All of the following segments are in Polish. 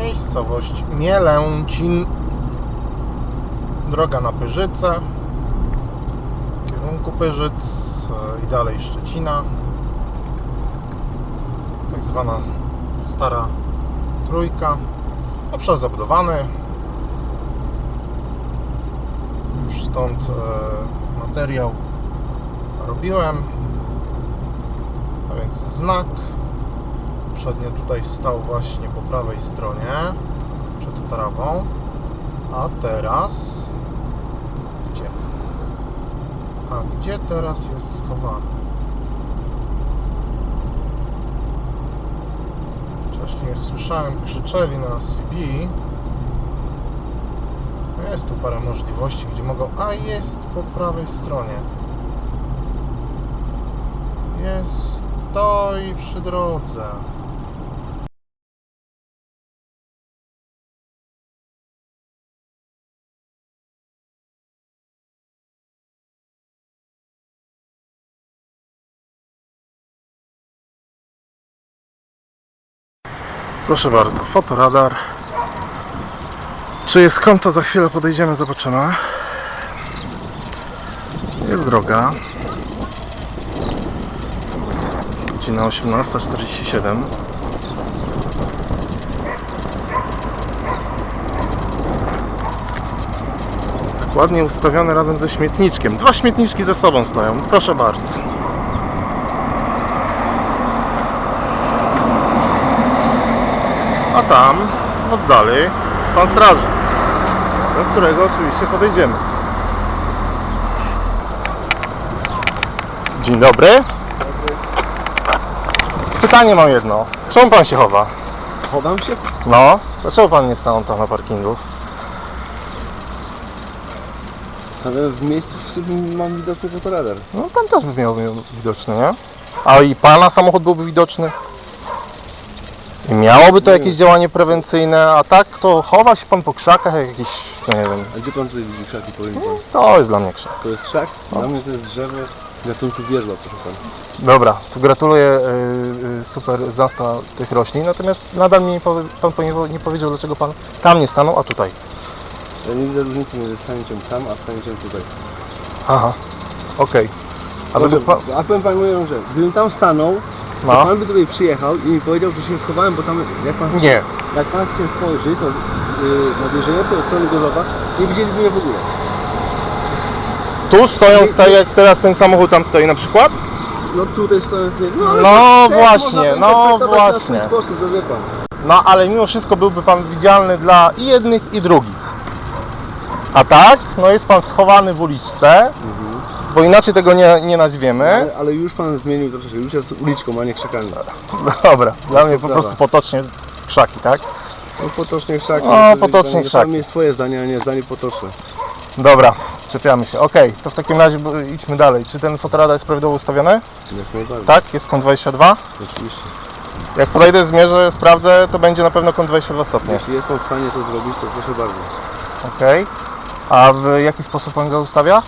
Miejscowość Mielęcin. Droga na Pyrzyce. W kierunku Pyrzyc e, i dalej Szczecina. Tak zwana stara trójka. Obszar zabudowany. Już stąd e, materiał robiłem. A więc znak. Przednio tutaj stał właśnie po prawej stronie przed trawą. A teraz gdzie? A gdzie teraz jest schowany? Wcześniej słyszałem, krzyczeli na CB. Jest tu parę możliwości, gdzie mogą. A jest po prawej stronie. Jest stoi przy drodze. Proszę bardzo, fotoradar. Czy jest kąto? Za chwilę podejdziemy, zobaczymy. Jest droga. Godzina 18.47. Tak ładnie ustawione razem ze śmietniczkiem. Dwa śmietniczki ze sobą stoją. Proszę bardzo. A tam, oddali, jest pan strażnik, do którego oczywiście podejdziemy. Dzień dobry. Pytanie mam jedno. Czemu pan się chowa? Chowam się? No, dlaczego pan nie stanął tam na parkingu? Stanę w miejscu, w którym mam widoczny fotoradar. No tam też by miał widoczny, nie? A i pana samochód byłby widoczny? I miałoby to jakieś działanie prewencyjne, a tak to chowa się pan po krzakach jak jakiś, no nie wiem. A gdzie pan tutaj widzi krzaki, powiem pan? To jest dla mnie krzak. To jest krzak? No. Dla mnie to jest drzewo gatunku wierzba, proszę pan. Dobra, to gratuluję y, y, super zasta tych roślin, natomiast nadal mi nie powie, pan nie, powiedział, dlaczego pan tam nie stanął, a tutaj. Ja nie widzę różnicy między stanięciem tam, a stanięciem tutaj. Aha, okej. A Proszę, pan... a powiem panu jedną rzecz. Gdybym tam stanął, to No, pan by tutaj przyjechał i mi powiedział, że się schowałem, bo tam jak pan, nie. jak pan się spojrzy, to yy, na wieżeniowce od strony Gorzowa nie widzieliby mnie w ogóle. Tu stoją, staje jak teraz ten samochód tam stoi na przykład? No tutaj stoją. No też właśnie, to no interpretować Na właśnie. sposób, to wie pan. No ale mimo wszystko byłby pan widzialny dla i jednych i drugich. A tak, no jest pan schowany w uliczce, Mhm. Bo inaczej tego nie, nie nazwiemy. Ale, ale już pan zmienił troszeczkę, już jest uliczką, a nie krzakami. Dobra, dla mnie po prostu potocznie krzaki, tak? No potocznie krzaki. No, to jest potocznie zdanie- krzaki. Tam jest twoje zdanie, a nie zdanie potoczne. Dobra, czepiamy się. Okej, to w takim razie b- idźmy dalej. Czy ten fotoradar jest prawidłowo ustawiony? Jak najbardziej. Tak, jest kąt 22. Oczywiście. Jak podejdę, zmierzę, sprawdzę, to będzie na pewno kąt 22 stopnie. Jeśli jest pan w stanie to zrobić, to proszę bardzo. Okej. A w jaki sposób pan go ustawia?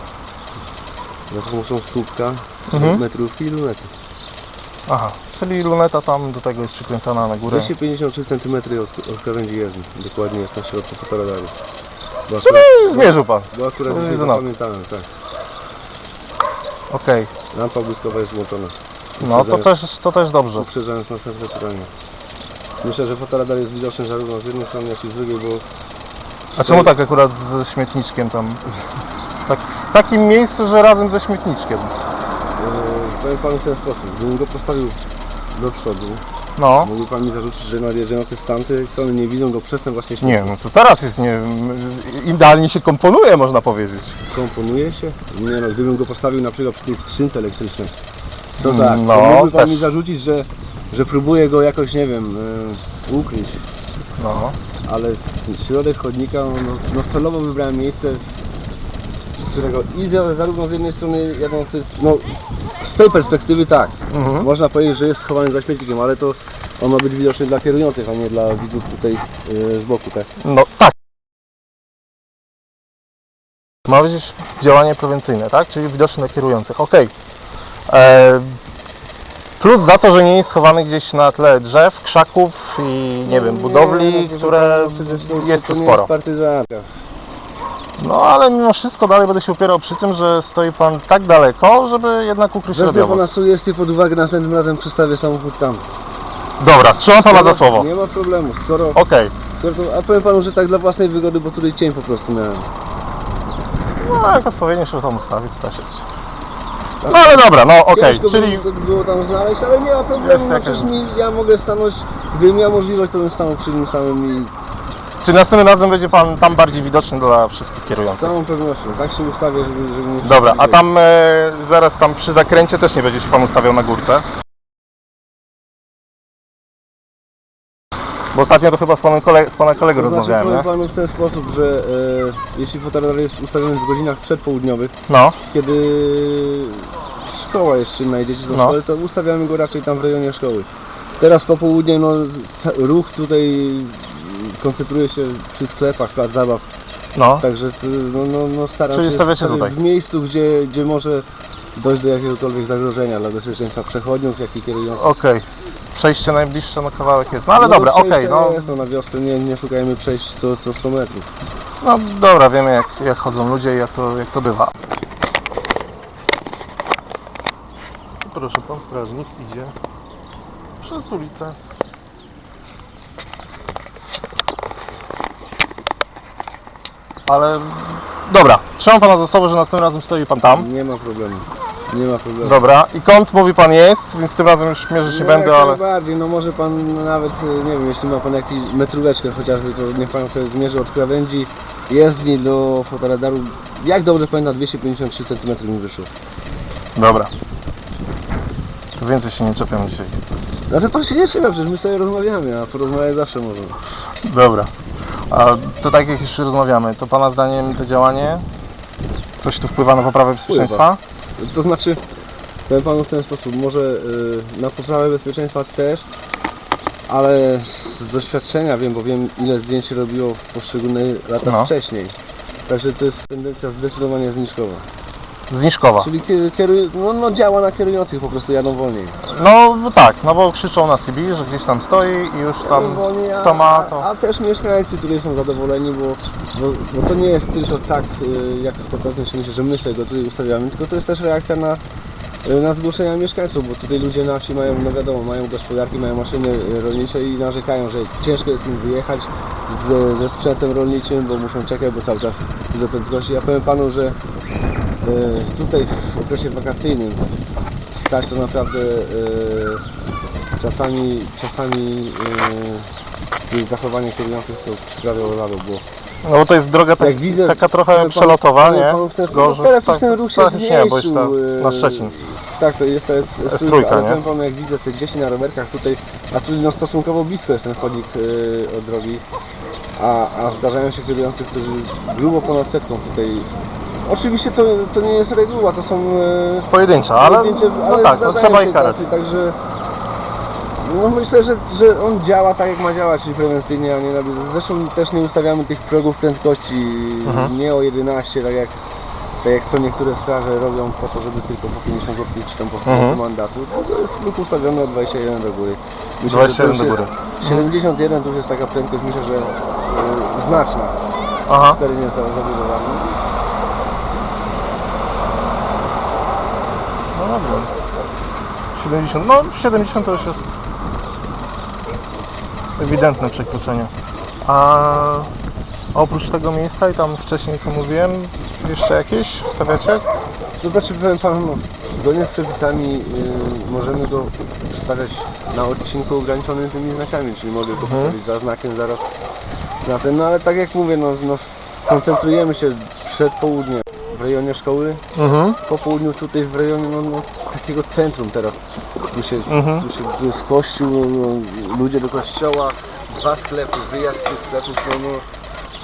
Za pomocą słupka, Mhm. metrówki i lunety. Aha, czyli luneta tam do tego jest przykręcona na górę. 253 cm od, od krawędzi jezdni. Dokładnie jest na środku fotoradaru. Bo Czyli akurat, zmierzył pan. bo akurat jest no. zapamiętałem, tak. Okej, Lampa błyskowa jest włączona. no to Uprzedzając- też, to też dobrze. Uprzedzając następne pytanie. Myślę, że fotoradar jest widoczny zarówno z jednej strony, jak i z drugiej, bo A czemu tak akurat ze śmietniczkiem tam? Tak, w takim miejscu, że razem ze śmietniczkiem. Yy, powiem panu w ten sposób, gdybym go postawił do przodu, No. mógłby pan mi zarzucić, że nadjeżdżający z tamtej strony nie widzą go przez ten właśnie śmiech. Nie, no to teraz jest nie... Idealnie się komponuje, można powiedzieć. Komponuje się? Nie no, gdybym go postawił na przykład przy tej skrzynce elektrycznej, to Mm, tak, no, to mógłby pan też. mi zarzucić, że, że próbuję go jakoś, nie wiem, yy, ukryć, No. ale środek chodnika, no, no celowo wybrałem miejsce, którego i za- zarówno z jednej strony jadący, no z tej perspektywy tak, Mhm. Można powiedzieć, że jest schowany za śmietnikiem, ale to on ma być widoczny dla kierujących, a nie dla widzów tutaj yy, z boku, tak? No tak. Ma być działanie prewencyjne, tak? Czyli widoczne dla kierujących. Okej. E, Plus za to, że nie jest schowany gdzieś na tle drzew, krzaków i nie wiem, budowli, które to, jest to tu nie sporo. Jest partyzantka. No ale mimo wszystko dalej będę się upierał przy tym, że stoi pan tak daleko, żeby jednak ukryć Wezmę pana radiowóz. sugestie pod uwagę, następnym razem przystawię samochód tam. Dobra, trzymam pana za słowo. Nie ma problemu, skoro, Okej. skoro to, a powiem panu, że tak dla własnej wygody, bo tutaj cień po prostu miałem. No jak odpowiednio się tam ustawi, to też jest. No ale dobra, no okej, Ciężko czyli by było tam znaleźć, ale nie ma Jest problemu, no jakaś- przecież mi, ja mogę stanąć, gdybym miał możliwość, to bym stanął przy nim samym i Czy następnym razem będzie pan tam bardziej widoczny dla wszystkich z kierujących? całą pewnością, tak się ustawię, żeby, żeby nie Dobra, a tam e, zaraz tam przy zakręcie też nie będzie się pan ustawiał na górce? Bo ostatnio to chyba z panem, kole, z pana kolegą To znaczy, rozmawiałem, powiem nie? panu w ten sposób, że e, jeśli fotoradar jest ustawiony w godzinach przedpołudniowych, No, kiedy szkoła jest czynna i dzieci do No. szkoły, to ustawiamy go raczej tam w rejonie szkoły. Teraz po południu no, ca- ruch tutaj koncentruje się przy sklepach, plac zabaw, no. także to, no, no, no staram Czyli się stawiacie tutaj? w miejscu, gdzie, gdzie może dojść do jakiegokolwiek zagrożenia dla bezpieczeństwa przechodniów, jak i kierujących. Okej. Przejście najbliższe, no kawałek jest. No ale No, dobra, okej, no. jest, no na wiosce nie, nie szukajmy przejść co, co 100 metrów. No dobra, wiemy jak, jak chodzą ludzie i jak to, jak to bywa. Proszę, pan strażnik idzie przez ulicę. Ale dobra, trzymam pana za słowo, że następnym razem stoi pan tam. Nie ma problemu. Nie ma problemu. Dobra, i kąt mówi pan jest, więc tym razem już mierzyć nie No, będę, jak ale. najbardziej, no może pan nawet, e, nie wiem, jeśli ma pan jakąś metróweczkę chociażby, to niech pan sobie zmierzy od krawędzi jezdni do fotoradaru. Jak dobrze pamiętam, 253 cm mi wyszło. Dobra. Więcej się nie czepiam dzisiaj. Znaczy pan się nie trzyma, przecież my sobie rozmawiamy, a porozmawiać zawsze możemy. Dobra. A to tak jak już rozmawiamy, to Pana zdaniem to działanie coś tu wpływa na poprawę bezpieczeństwa? To znaczy, powiem panu w ten sposób, może y, na poprawę bezpieczeństwa też, ale z doświadczenia wiem, bo wiem ile zdjęć się robiło w poszczególnych latach No. wcześniej. Także to jest tendencja zdecydowanie zniżkowa. Zniżkowa. Czyli kie- kieruj, no, no działa na kierujących, po prostu jadą wolniej. No no tak, no bo krzyczą na CB, że gdzieś tam stoi i już tam Jadą wolniej, a, kto ma to... a, a też mieszkańcy, którzy są zadowoleni, bo, bo, bo to nie jest tylko tak, y, jak potem się myśli, że my sobie go tutaj ustawiamy, tylko to jest też reakcja na, y, na zgłoszenia mieszkańców, bo tutaj ludzie na wsi mają, no wiadomo, mają gospodarki, mają maszyny y, rolnicze i narzekają, że ciężko jest im wyjechać z, ze sprzętem rolniczym, bo muszą czekać, bo cały czas do prędkości. Ja powiem panu, że tutaj w okresie wakacyjnym stać to naprawdę y, czasami, czasami y, zachowanie kierujących to sprawia lado, bo No bo to jest droga tak, widzę, taka trochę panu- przelotowa, nie? ten Gorzów, teraz tak, już ten ruch się nie, bo zmniejszył, ta, na Szczecin. Tak, to jest ta S, S3, S3, ale nie? jak widzę tych dzieci na rowerkach tutaj, a tu no, stosunkowo blisko jest ten chodnik od drogi, a, a zdarzają się kierujący, którzy grubo ponad setką tutaj Oczywiście to, to nie jest reguła, to są e, Pojedyncza, ale, pojedyncze, no tak, no zdarzają trzeba się ich karać. tacy, Także no myślę, że, że on działa tak jak ma działać, czyli prewencyjnie, a nie na Zresztą też nie ustawiamy tych progów prędkości Mhm. nie o 11, tak jak, tak jak co niektóre straże robią po to, żeby tylko po 50 zł czy tam po 100 Mhm. mandatu. To jest próg ustawiony o 21 do góry. że 21 to już do jest- góry. 71 to już jest taka prędkość, myślę, że e, znaczna. Aha. Cztery nie zostały zabudowane. Dobra. 70, no 70 to już jest ewidentne przekroczenie. A oprócz tego miejsca i tam wcześniej co mówiłem, jeszcze jakieś wstawiacie? To znaczy powiem panu, no, zgodnie z przepisami y, możemy go stawiać na odcinku ograniczonym tymi znakami, czyli mogę go Mhm. postawić za znakiem zaraz na ten, no ale tak jak mówię, no, no koncentrujemy się przed południem w rejonie szkoły, Mhm. po południu tutaj w rejonie no, no, takiego centrum teraz. Tu się, Mhm. tu się tu jest kościół, no, ludzie do kościoła, dwa sklepy, wyjazd tych sklepów, no,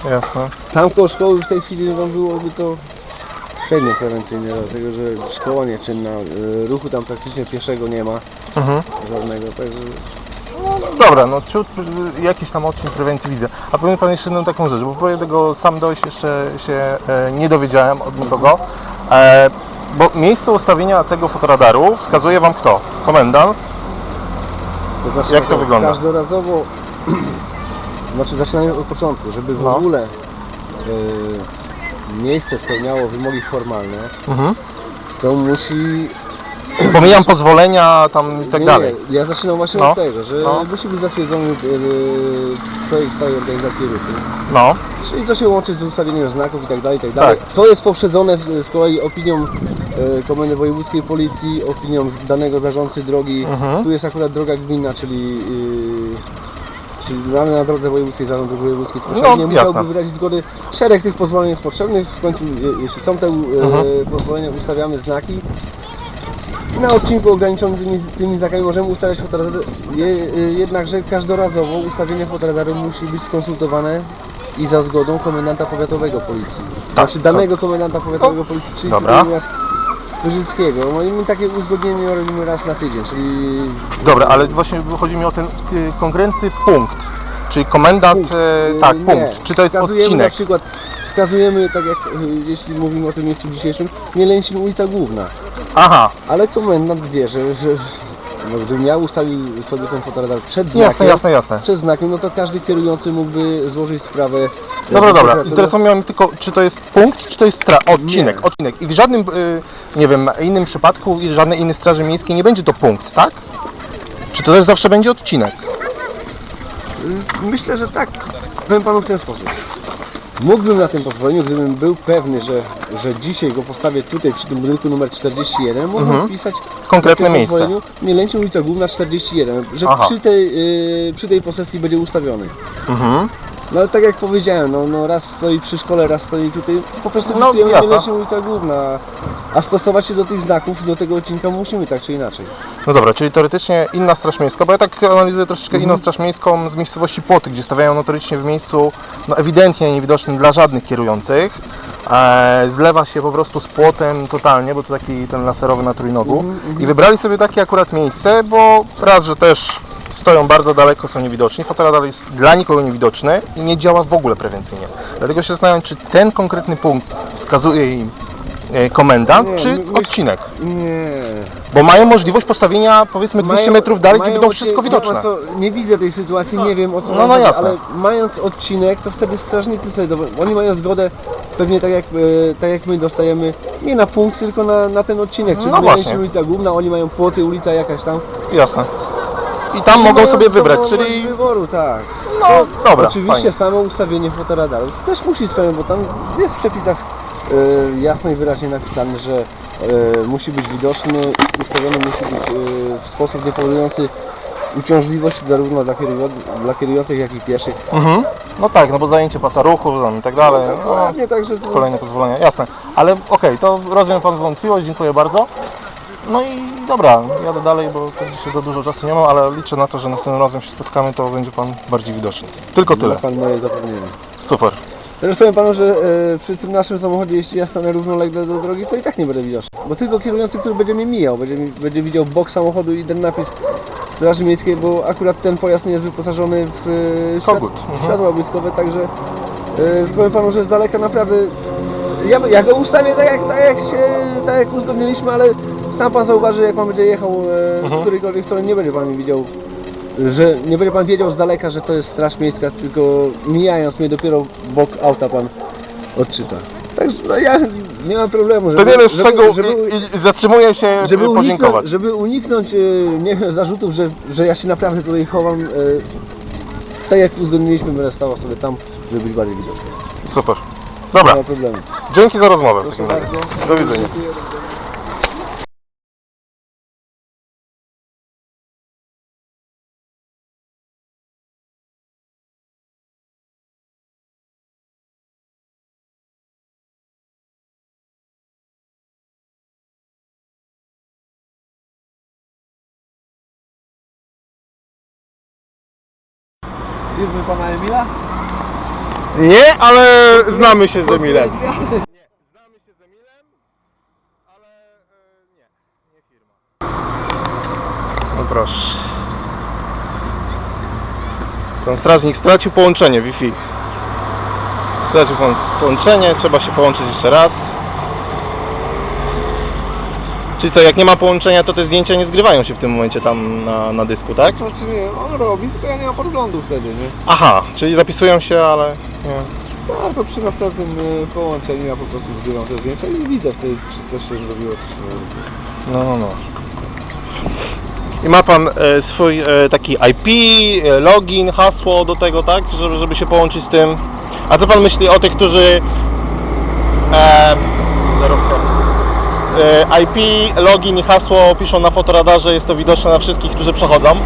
no Jasne. tam koło szkoły w tej chwili no, byłoby to średnio prewencyjne, dlatego że szkoła nieczynna, y, ruchu tam praktycznie pieszego nie ma Mhm. żadnego, także No, dobra, no wśród jakiś tam odcień prewencji widzę. A powiem Pan jeszcze jedną taką rzecz, bo próbuję tego sam dojść, jeszcze się e, nie dowiedziałem od nikogo. E, bo miejsce ustawienia tego fotoradaru wskazuje Wam kto? Komendant To znaczy, Jak to wygląda? Każdorazowo, znaczy zaczynamy od początku, żeby w No. ogóle y, miejsce spełniało wymogi formalne, Mhm. to musi... Pomijam pozwolenia tam i tak dalej. Nie, ja zaczynam właśnie No. od tego, że No. musi być zatwierdzony y, projekt stałej organizacji ruchu. No. Czyli co się łączy z ustawieniem znaków i tak dalej, i tak dalej. Tak. To jest poprzedzone w- z kolei opinią e, Komendy Wojewódzkiej Policji, opinią z danego zarządcy drogi. Mhm. Tu jest akurat droga gminna, czyli, yy, czyli mamy na drodze wojewódzkiej zarząd dróg wojewódzkich. No, nie musiałby jasne. wyrazić zgody. Szereg tych pozwoleń jest potrzebnych. W końcu, je- jeśli są te e, Mhm. pozwolenia, ustawiamy znaki. Na odcinku ograniczonym tymi, tymi znakami możemy ustawiać fotoradary, je, y, jednakże każdorazowo ustawienie fotoradaru musi być skonsultowane i za zgodą komendanta powiatowego policji. Tak, znaczy danego komendanta powiatowego policji, czyli dobra. tutaj u nas Wyrzyckiego. No i my takie uzgodnienie robimy raz na tydzień, czyli... Dobra, ale właśnie chodzi mi o ten y, konkretny punkt. Czyli komendant, Punkt. e, tak, nie. punkt. Czy to jest Wskazujemy odcinek? na przykład, wskazujemy, tak jak y, jeśli mówimy o tym miejscu dzisiejszym, Mielęcin ulica Główna. Aha, Ale komendant wie, że, że no, gdybym ja ustawił sobie ten fotoradar przed znakiem, jasne, jasne, jasne. przed znakiem, no to każdy kierujący mógłby złożyć sprawę. Dobra, dobra. Interesowało mnie tylko, czy to jest punkt, czy to jest odcinek, Nie. odcinek. I w żadnym, y, nie wiem, innym przypadku i żadnej innej straży miejskiej nie będzie to punkt, tak? Czy to też zawsze będzie odcinek? Y, Myślę, że tak. Powiem panu w ten sposób. Mógłbym na tym pozwoleniu, gdybym był pewny, że, że dzisiaj go postawię tutaj przy tym budynku numer 41, mógłbym Mhm. wpisać Konkretne na tym miejsce. pozwoleniu Mielęcin ulica Główna 41, że Aha. przy tej, y, przy tej posesji będzie ustawiony. Mhm. No tak jak powiedziałem, no, no raz stoi przy szkole, raz stoi tutaj, po prostu No, wpisujemy jasne. Mielęcin ulica Główna, a stosować się do tych znaków, do tego odcinka musimy tak czy inaczej. No dobra, czyli teoretycznie inna straż miejska, bo ja tak analizuję troszeczkę Mhm. inną straż miejską z miejscowości Płoty, gdzie stawiają notorycznie w miejscu no ewidentnie niewidocznym dla żadnych kierujących. E, zlewa się po prostu z płotem totalnie, bo tu taki ten laserowy na trójnogu. Mhm, mhm. I wybrali sobie takie akurat miejsce, bo raz, że też stoją bardzo daleko, są niewidoczni, fotoradar jest dla nikogo niewidoczny i nie działa w ogóle prewencyjnie. Dlatego się zastanawiam, czy ten konkretny punkt wskazuje im e, komendant, Nie, czy my- my- odcinek. Nie. Bo mają możliwość postawienia powiedzmy 200 Mają- metrów dalej, gdzie będą wszystko wie widoczne. Co, nie widzę tej sytuacji, nie wiem o co No, no chodzi, jasne. ale mając odcinek, to wtedy strażnicy sobie, do, oni mają zgodę pewnie tak jak, e, tak jak my dostajemy, nie na punkt, tylko na, na ten odcinek, czyli No właśnie. ulica Główna, oni mają płoty, ulica jakaś tam. Jasne. I tam mogą mają sobie wybrać, dowolność czyli... wyboru, tak. No, dobra, Oczywiście fajnie. samo ustawienie fotoradaru też musi spełniać, bo tam jest w przepisach e, jasno i wyraźnie napisane, że e, musi być widoczny, ustawiony musi być e, w sposób niepowodujący uciążliwości zarówno dla, kierują, dla kierujących, jak i pieszych. Mhm. No tak, no bo zajęcie pasa ruchu tam i tak dalej. No, Dokładnie, także to, kolejne pozwolenia, jasne. Ale okej, to rozumiem Pan wątpliwość, dziękuję bardzo. No i dobra, jadę dalej, bo to dzisiaj za dużo czasu nie mam, ale liczę na to, że następnym razem się spotkamy, to będzie Pan bardziej widoczny. Tylko tyle. ma Pan moje zapewnienie. Super. Teraz powiem Panu, że e, przy tym naszym samochodzie, jeśli ja stanę równolegle do drogi, to i tak nie będę widoczny. Bo tylko kierujący, który będzie mnie mijał, będzie, mi, będzie widział bok samochodu i ten napis Straży Miejskiej, bo akurat ten pojazd nie jest wyposażony w e, świat, Kogut, mhm. światła błyskowe, także e, powiem Panu, że z daleka naprawdę... Ja, ja go ustawię tak jak, tak, jak się, tak jak uzgodniliśmy, ale sam Pan zauważy, jak Pan będzie jechał e, z Mhm. którejkolwiek strony, nie będzie Pan widział że nie będzie pan wiedział z daleka, że to jest straż miejska, tylko mijając mnie dopiero bok auta pan odczyta. Także no, ja nie mam problemu, żeby, Pewien żeby, szczegół żeby, i, i zatrzymuję się żeby, żeby uniknąć, podziękować. żeby uniknąć e, nie wiem, zarzutów, że, że ja się naprawdę tutaj chowam. e, Tak jak uzgodniliśmy, będę stał sobie tam, żeby być bardziej widoczny. Super. Nie Dobra, ma problemu. dzięki za rozmowę w takim razie. bardzo. Do widzenia. Dziękuję. Widzimy pana Emila? Nie, ale znamy się z Emilem. Znamy się z Emilem, ale nie, nie firma. No proszę. Pan strażnik stracił połączenie Wi-Fi. Stracił pan połączenie, trzeba się połączyć jeszcze raz. Czyli co, jak nie ma połączenia, to te zdjęcia nie zgrywają się w tym momencie tam na, na dysku, tak? Znaczy nie, on robi, tylko ja nie mam podglądu wtedy, nie? Aha, czyli zapisują się, ale nie. Tak, to przy następnym y, połączeniu ja po prostu zbieram te zdjęcia i widzę wtedy, czy coś się zrobiło, czy się nie zrobiło. No, no, no. I ma pan e, swój e, taki IP, e, login, hasło do tego, tak? Żeby, żeby się połączyć z tym. A co pan myśli o tych, którzy. E, IP, login i hasło piszą na fotoradarze, jest to widoczne na wszystkich, którzy przechodzą.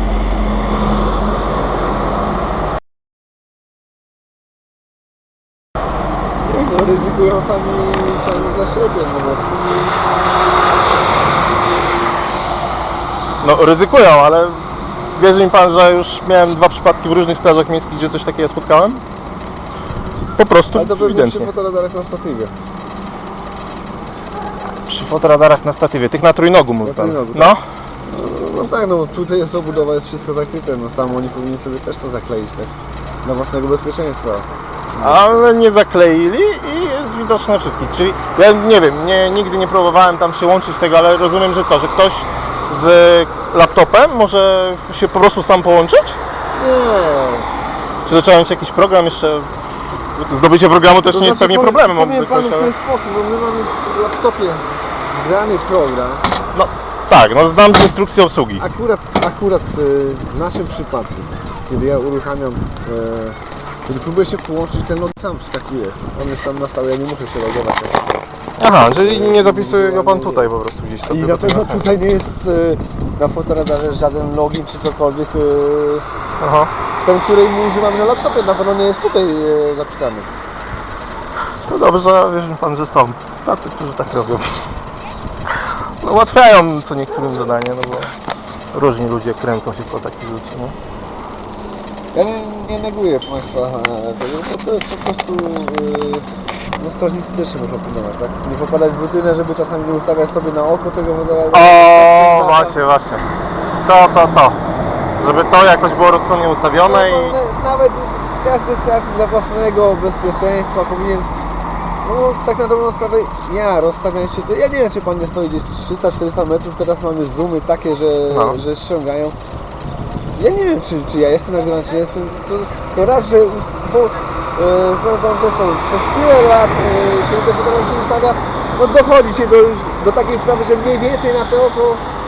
Ryzykują sami, sami dla siebie, no bo... No, ryzykują, ale wierzy mi pan, że już miałem dwa przypadki w różnych strażach miejskich, gdzie coś takiego spotkałem? Po prostu Ale to pewnie przy ewidentnie. fotoradarach na statywie. Przy fotoradarach na statywie, tych na trójnogu Na pan. trójnogu, No, No, no tak, no tutaj jest obudowa, jest wszystko zakryte, no tam oni powinni sobie też to zakleić, tak? Dla własnego bezpieczeństwa. ale nie zakleili i jest widoczne wszystkich. Czyli ja nie wiem, nie, nigdy nie próbowałem tam się łączyć z tego, ale rozumiem, że co, że ktoś z laptopem może się po prostu sam połączyć? Nie. Czy to trzeba mieć jakiś program jeszcze? Zdobycie programu też nie jest znaczy, pewnie powiem- problemem. Powiem panu w ale- ten sposób, bo my mamy w laptopie wgrany program. No tak, no znam instrukcję obsługi. Akurat, akurat e, w naszym przypadku, kiedy ja uruchamiam, e, kiedy próbuję się połączyć, ten log sam wskakuje. On jest tam na stałe, ja nie muszę się logować. Aha, czyli nie zapisuje go pan tutaj po prostu gdzieś sobie. I bo nie ma sensu. tutaj nie jest e, na fotoradarze żaden login czy cokolwiek. E, Aha. ten, który my używamy na laptopie, na pewno nie jest tutaj e, zapisany. To dobrze, wierzy pan, że są tacy, którzy tak robią. No ułatwiają co niektórym zadanie, no bo różni ludzie kręcą się po takich rzeczy, nie? Ja nie, nie neguję Państwa e, tego, bo to jest po prostu... e, No strażnicy też się muszą pilnować, tak? Nie popadać w rutynę, żeby czasami nie ustawiać sobie na oko tego fotoradara. O, właśnie, właśnie. To, to, to. Żeby to jakoś było rozsądnie ustawione i... No, no, Nawet każdy strażnik dla własnego bezpieczeństwa powinien... No tak na dobrą sprawę, ja rozstawiam się tu, ja nie wiem czy pan nie stoi gdzieś 300-400 metrów, teraz mamy zoomy takie, że, No. że ściągają. Ja nie wiem czy, czy ja jestem nagrywany, czy nie jestem, to, to raz, że bo, e, powiem panu też to, przez tyle lat, e, kiedy te fotografie się ustawia, no dochodzi się do, już do takiej sprawy, że mniej więcej na to oko,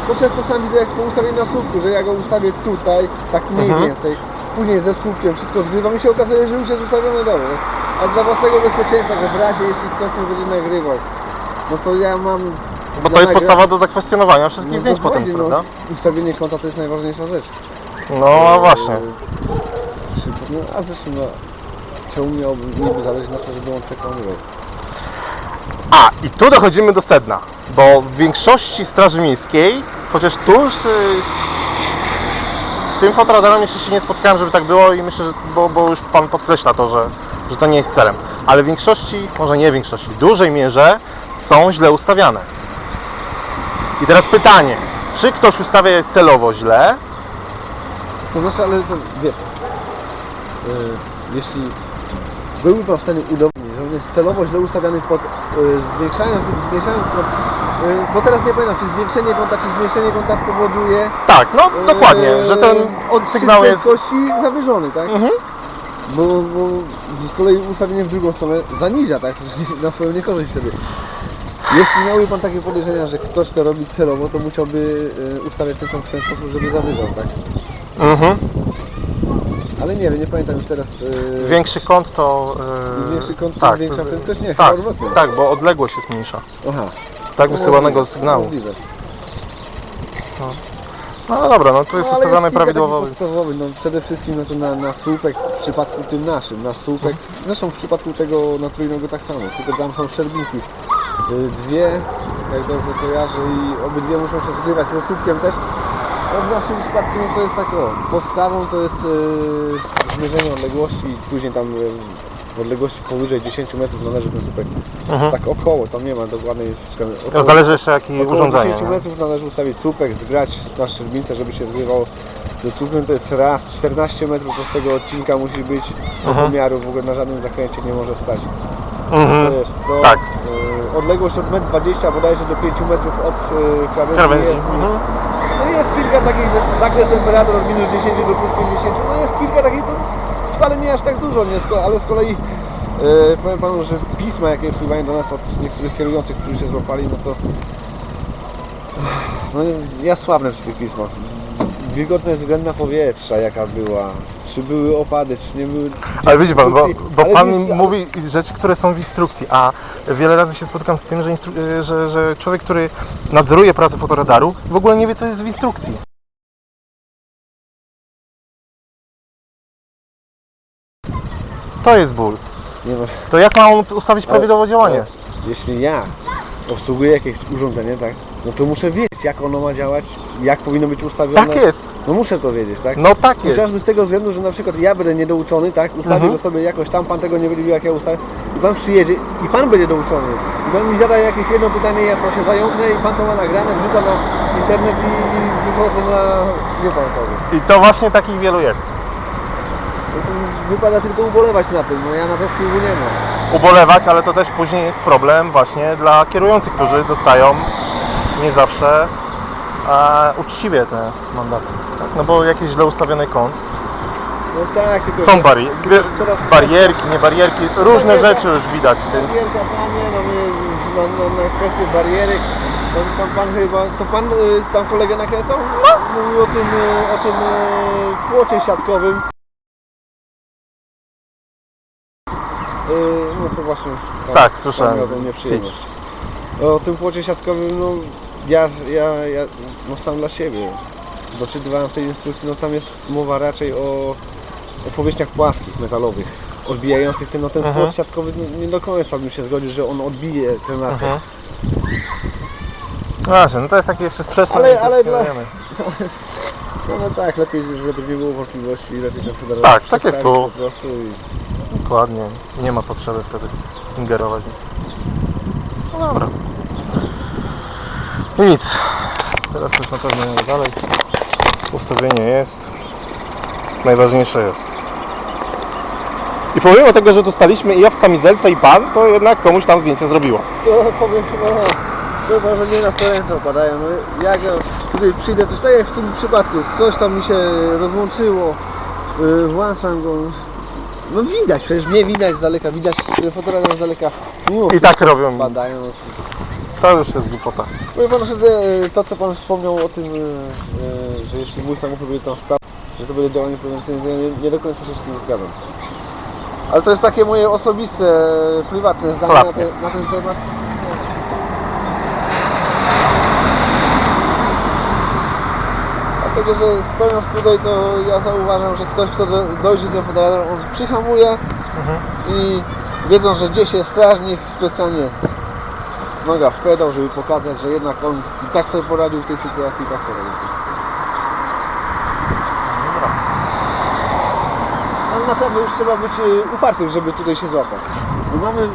bo często sam widzę jak po ustawieniu na słupku, że ja go ustawię tutaj, tak mniej Mhm. więcej, później ze słupkiem wszystko zgrywam i się okazuje, że już jest ustawione dobrze. A dla własnego bezpieczeństwa, że w razie jeśli ktoś mnie będzie nagrywał, no to ja mam... Bo to jest podstawa do zakwestionowania wszystkich no, zdjęć potem, prawda? No, ustawienie konta to jest najważniejsza rzecz. No a właśnie. Eee, No, a zresztą no, czemu miałoby niby zależeć na to, żeby on przekonywał? A, i tu dochodzimy do sedna, bo w większości straży miejskiej, chociaż tu z, z tym fotoradarem jeszcze się nie spotkałem, żeby tak było i myślę, że, bo, bo już Pan podkreśla to, że, że to nie jest celem. Ale w większości, może nie w większości, w dużej mierze są źle ustawiane. I teraz pytanie, czy ktoś ustawia je celowo źle? To znaczy, ale to wie eee, jeśli byłby pan w stanie udowodnić, jest celowo źle ustawiany pod eee, zwiększając lub zmniejszając kąt, eee, bo teraz nie pamiętam, czy zwiększenie kąta, czy zmniejszenie kąta powoduje Tak, no dokładnie, że ten sygnał jest... prędkości zawyżony, tak? Mhm. Bo, bo z kolei ustawienie w drugą stronę zaniża, tak? Na swoją niekorzyść wtedy. Jeśli miałby pan takie podejrzenia, że ktoś to robi celowo, to musiałby ustawiać ten kąt w ten sposób, żeby zawyżał, tak? Mhm. Ale nie wiem, nie pamiętam już teraz. e, Większy kąt to... yy, większy kąt, tak, większa to- prędkość? Nie, chyba tak, odwrotnie. tak, bo odległość jest mniejsza. Aha. Tak No wysyłanego możliwe, sygnału. Możliwe. No. no dobra, no to jest No, ale ustawione kilka prawidłowo. takich podstawowych, no przede wszystkim no to na, na słupek w przypadku tym naszym, na słupek, Mhm. zresztą w przypadku tego na trójnego tak samo, tylko tam są szerbinki. Y, Dwie, jak dobrze kojarzę i obydwie muszą się zgrywać ze słupkiem też. No w naszym przypadku no to jest tak o, podstawą to jest yy, zmierzenie odległości i później tam y, w odległości powyżej 10 metrów należy ten słupek. Mhm. Tak około, tam nie ma dokładnej wskazy. To Około- zależy jeszcze jakie Około urządzenie. 10 nie? metrów należy ustawić słupek, zgrać na szczelbince, żeby się zgrywał ze słupem. To jest raz, 14 metrów prostego odcinka musi być do Mhm. pomiaru, w ogóle na żadnym zakręcie nie może stać. Mhm. To jest to. Tak. Yy, odległość od 1,20 m bodajże do 5 metrów od y, krawędzi Krawędzi, jest. mhm. Jest kilka takich, zakres temperatur od minus 10 do plus 50, no jest kilka takich, to wcale nie aż tak dużo, nie? Ale z kolei e, powiem panu, że pisma jakie wpływają do nas od niektórych kierujących, którzy się złapali, no to no ja słabnę przy tych pismach. Wilgotność względna powietrza jaka była, czy były opady, czy nie były... Ale widzi pan, bo, bo ale pan mi mówi rzeczy, które są w instrukcji, a wiele razy się spotykam z tym, że, instru- y, że, że człowiek, który nadzoruje pracę fotoradaru, w ogóle nie wie, co jest w instrukcji. To jest ból. Nie ma... To jak ma on ustawić prawidłowe działanie? Jeśli ja obsługuję jakieś urządzenie, tak, no to muszę wiedzieć, jak ono ma działać, jak powinno być ustawione. Tak jest. No muszę to wiedzieć, tak? No tak jest. Chociażby z tego względu, że na przykład ja będę niedouczony, tak? Ustawię Mhm. go sobie jakoś tam, pan tego nie będzie wiedział jak ja ustawię i pan przyjedzie i pan będzie douczony. I pan mi zada jakieś jedno pytanie, ja to się zająknę i pan to ma nagrane, wrzuca na internet i, i wychodzę na... nie pan powie. I to właśnie takich wielu jest. No to wypada tylko ubolewać na tym, no ja na to wpływu nie mam. Ubolewać, ale to też później jest problem właśnie dla kierujących, którzy dostają nie zawsze a, uczciwie te mandaty. Tak? No bo jakiś źle ustawiony kąt. No tak, tylko... Są bari Teraz barierki, nie barierki, różne Barierka. rzeczy już widać. Więc... Barierka, panie, no my na, na, na kwestię barierek, to tam pan chyba, to pan y, tam kolegę nakręcał? No. Mówił o tym, y, o tym y, płocie siatkowym. No to właśnie pan, Tak, słyszałem. Tą nieprzyjemność. O tym płocie siatkowym, no ja, ja, ja no sam dla siebie doczytywałem w tej instrukcji, no tam jest mowa raczej o, o powierzchniach płaskich, metalowych, odbijających ten, no ten Mhm. płot siatkowy no, nie do końca bym się zgodził, że on odbije ten atak. Mhm. No Właśnie, no to jest takie jeszcze sprzeczne. Ale- więc ale nie dla- wiemy. No, no tak, lepiej, żeby nie było wątpliwości, lepiej ten federacja Tak, tak jak tu. po prostu i... Dokładnie. Nie ma potrzeby wtedy ingerować. No dobra. I nic. Teraz już na pewno nie dalej. Ustawienie jest. Najważniejsze jest. I pomimo tego, że dostaliśmy i ja w kamizelce i pan, to jednak komuś tam zdjęcie zrobiło. To powiem, no, chyba, że nie nas to ręce opadają. No, jak ja tutaj przyjdę, coś tak jak w tym przypadku, coś tam mi się rozłączyło, yy, włączam go, no widać, przecież mnie widać z daleka, widać fotoradar z daleka, I tak robią mi. padają. To już jest głupota. Powiem panu, że te- to co pan wspomniał o tym, yy, yy, że jeśli mój samochód będzie tam stał, że to będzie działanie prewencyjne, to ja nie, nie do końca się z tym zgadzam. Ale to jest takie moje osobiste, prywatne zdanie na, te, na ten temat. Że stojąc tutaj, to ja zauważam, że ktoś, kto do- dojrzy do federatora, on przyhamuje Mhm. i wiedząc, że gdzieś jest strażnik, specjalnie noga w pedał, żeby pokazać, że jednak on i tak sobie poradził w tej sytuacji i tak poradził w tej sytuacji. Dobra. Ale naprawdę już trzeba być y, upartym, żeby tutaj się złapać. Bo mamy,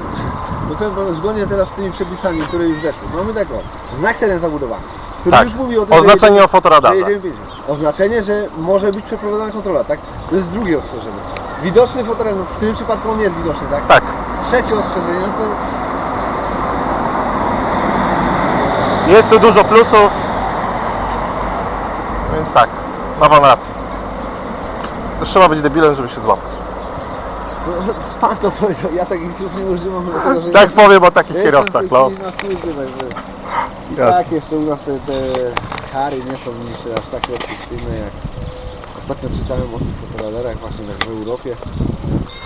no powiem zgodnie teraz z tymi przepisami, które już weszły, mamy tak o, znak teren zabudowany, który Tak. już mówi o tym, Oznaczenie że jedziemy, o fotoradarze. że jedziemy 50. Oznaczenie, że może być przeprowadzona kontrola, tak? To jest drugie ostrzeżenie. Widoczny fotoradar, w tym przypadku on nie jest widoczny, tak? Tak. Trzecie ostrzeżenie, no to Jest tu dużo plusów. Więc tak, ma pan rację. To trzeba być debilem, żeby się złapać. No, Pan to powiedział, ja takich słów nie używam, dlatego że Tak powiem o takich jestem w kierowcach, tej no. chwili na służbie, także i Jasne. tak jeszcze u nas te, te kary nie są jeszcze aż tak restrykcyjne jak ostatnio czytałem o tych fotoradarach właśnie tak w Europie.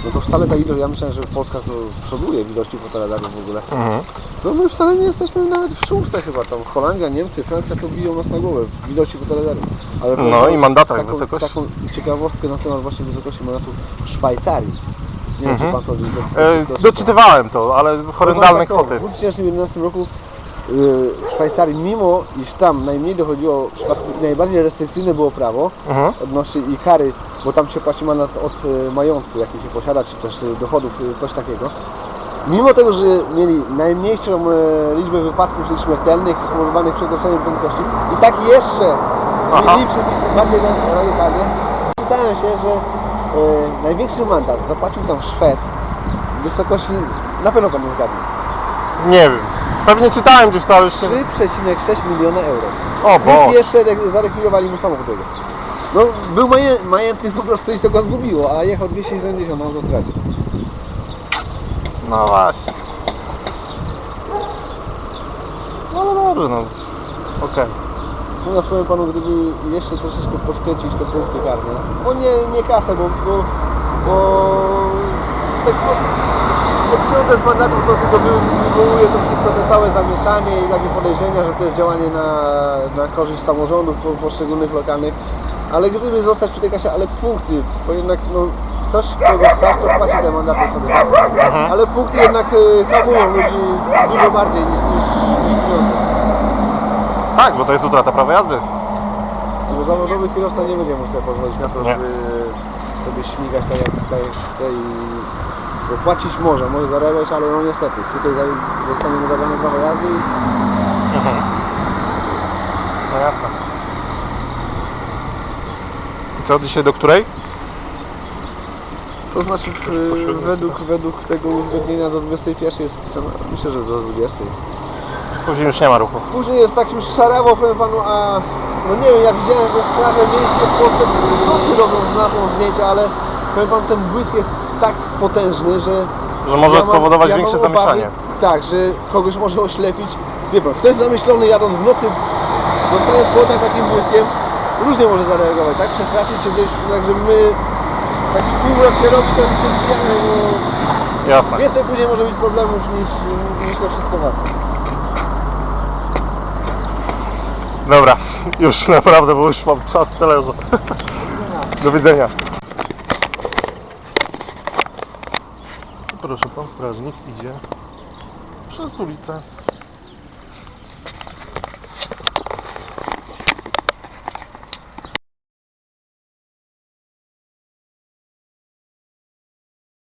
No to wcale ta ilość, ja myślałem, że Polska to przoduje w ilości fotoradarów w ogóle. Mhm. To my wcale nie jesteśmy nawet w czołówce chyba, tam Holandia, Niemcy, Francja to biją nas na głowę w ilości fotoradarów. Ale No powiem i mandatach taką, wysokości. taką ciekawostkę na temat właśnie wysokości mandatów w Szwajcarii. Nie wiem, Mhm. czy pan to E, do, do, doczytywałem to, ale horrendalne Powiem tak, kwoty. W 2011 roku y, w Szwajcarii, mimo iż tam najmniej dochodziło, w przypadku najbardziej restrykcyjne było prawo Mhm. odnośnie i kary, bo tam się płaci mandat od y, majątku, jaki się posiada, czy też y, dochodów, y, coś takiego. Mimo tego, że mieli najmniejszą e, liczbę wypadków śmiertelnych spowodowanych przekroczeniem prędkości i tak jeszcze Aha. zmienili przepisy bardziej ra- radykalnie, czytałem się, że e, największy mandat zapłacił tam Szwed w wysokości, na pewno pan nie zgadnie, Nie wiem. Pewnie czytałem gdzieś to, ale nie... 3,6 miliona euro. O Plus Boże. jeszcze re- zarekwirowali mu samochód jego. No, był maje, majętny po prostu i to go zgubiło, a jechał 270 na autostradzie. No właśnie. No no dobrze, no. Okej. U nas powiem panu, gdyby jeszcze troszeczkę podkręcić te punkty karne, bo nie, nie kasę, bo, bo, bo te, te pieniądze z mandatów to tylko wy- wywołuje to wszystko, te całe zamieszanie i takie podejrzenia, że to jest działanie na, na korzyść samorządów po, poszczególnych lokalnych, ale gdyby zostać przy tej kasie, ale punkty, bo jednak no, ktoś, kogo stać, to płaci te mandaty sobie, tak? Ale punkty jednak y, hamują ludzi dużo bardziej niż, niż, niż pieniądze. Tak, bo to jest utrata prawa jazdy. Bo zawodowy kierowca nie będzie mógł sobie pozwolić na to, Nie. żeby sobie śmigać tak jak, tak jak chce i bo płacić może, może zarabiać, ale no niestety tutaj za- zostanie mu zabrane prawo jazdy i Mhm. No jasne. I co, dzisiaj do której? to znaczy według, według tego uzgodnienia do 21 jest wpisane, myślę, że do 20. Później już nie ma ruchu. Później jest tak już szarawo, powiem panu, a no nie wiem, ja widziałem, że straże miejskie w Polsce krótki robią z naszą zdjęcia, ale powiem panu, ten błysk jest tak potężny, że... Że może mam- spowodować mam większe obawy, zamieszanie. Tak, że kogoś może oślepić. Wie pan, kto jest zamyślony jadąc w nocy, dostając oczach takim błyskiem, różnie może zareagować, tak? Przestraszyć się gdzieś, także my taki półmrok się robi, to się zbijamy, bo Jasne. więcej później może być problemów niż, niż to wszystko warte. Dobra, już naprawdę, bo już mam czas że... Do widzenia. Proszę, pan strażnik idzie przez ulicę.